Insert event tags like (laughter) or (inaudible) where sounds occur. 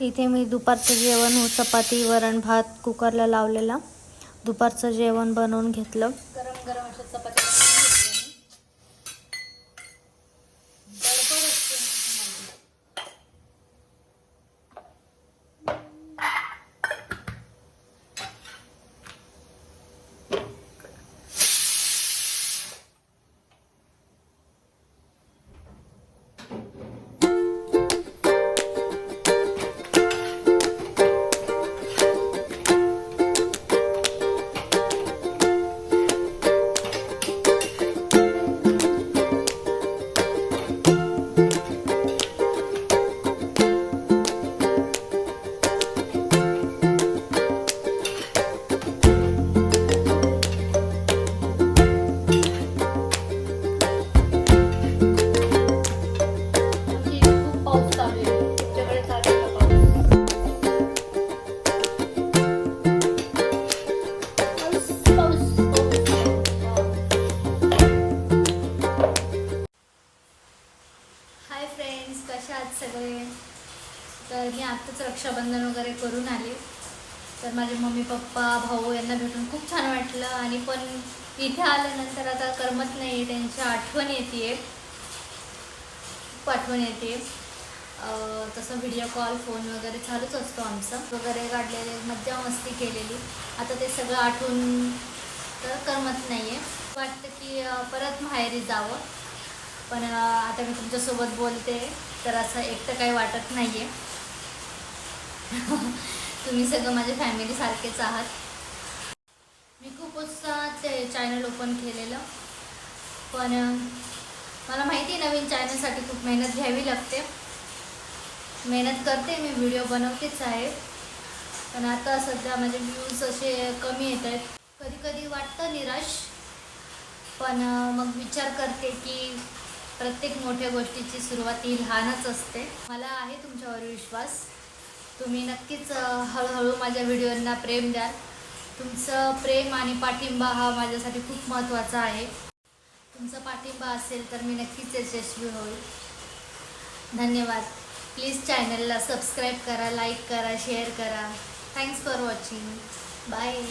इथे मी दुपारचं जेवण चपाती वरण भात कुकरला लावलेला. दुपारचं जेवण बनवून घेतलं. गरम गरम अशा चपाती फ्रेंड्स कशा आहात सगळे? तर मी आत्ताच रक्षाबंधन वगैरे करून आले. तर माझे मम्मी पप्पा भाऊ यांना भेटून खूप छान वाटलं. आणि पण इथे आल्यानंतर आता करमत नाही त्यांची आठवण येते. खूप आठवण येते. तसं व्हिडिओ कॉल फोन वगैरे चालूच असतो आमचं. वगैरे काढलेले मज्जा मस्ती केलेली. आता ते सगळं आठवून तर करमत नाही आहे वाटतं की परत माहेरी जावं. पण आता मी तुमच्यासोबत बोलते तर असं एकटं काही वाटत नाही आहे (laughs) तुम्ही सगळं माझ्या फॅमिलीसारखेच आहात. मी खूप उत्साहात ते चॅनल ओपन केलेलं. पण मला माहिती आहे नवीन चॅनलसाठी खूप मेहनत घ्यावी लागते. मेहनत करते मी व्हिडिओ बनवतेच आहे. पण आता सध्या माझे व्ह्यूज असे कमी येत आहेत. कधी कधी वाटतं निराश. पण मग विचार करते की प्रत्येक मोठ्या गोष्टीची सुरुवात ही लहानच असते. मला आहे तुमच्यावर विश्वास. तुम्ही नक्कीच हळूहळू माझ्या व्हिडिओंना प्रेम द्याल. तुमचं प्रेम आणि पाठिंबा हा माझ्यासाठी खूप महत्त्वाचा आहे. तुमचा पाठिंबा असेल तर मी नक्कीच यशस्वी होईल. धन्यवाद. प्लीज चॅनलला सबस्क्राईब करा लाईक करा शेअर करा. Thanks for watching. बाय.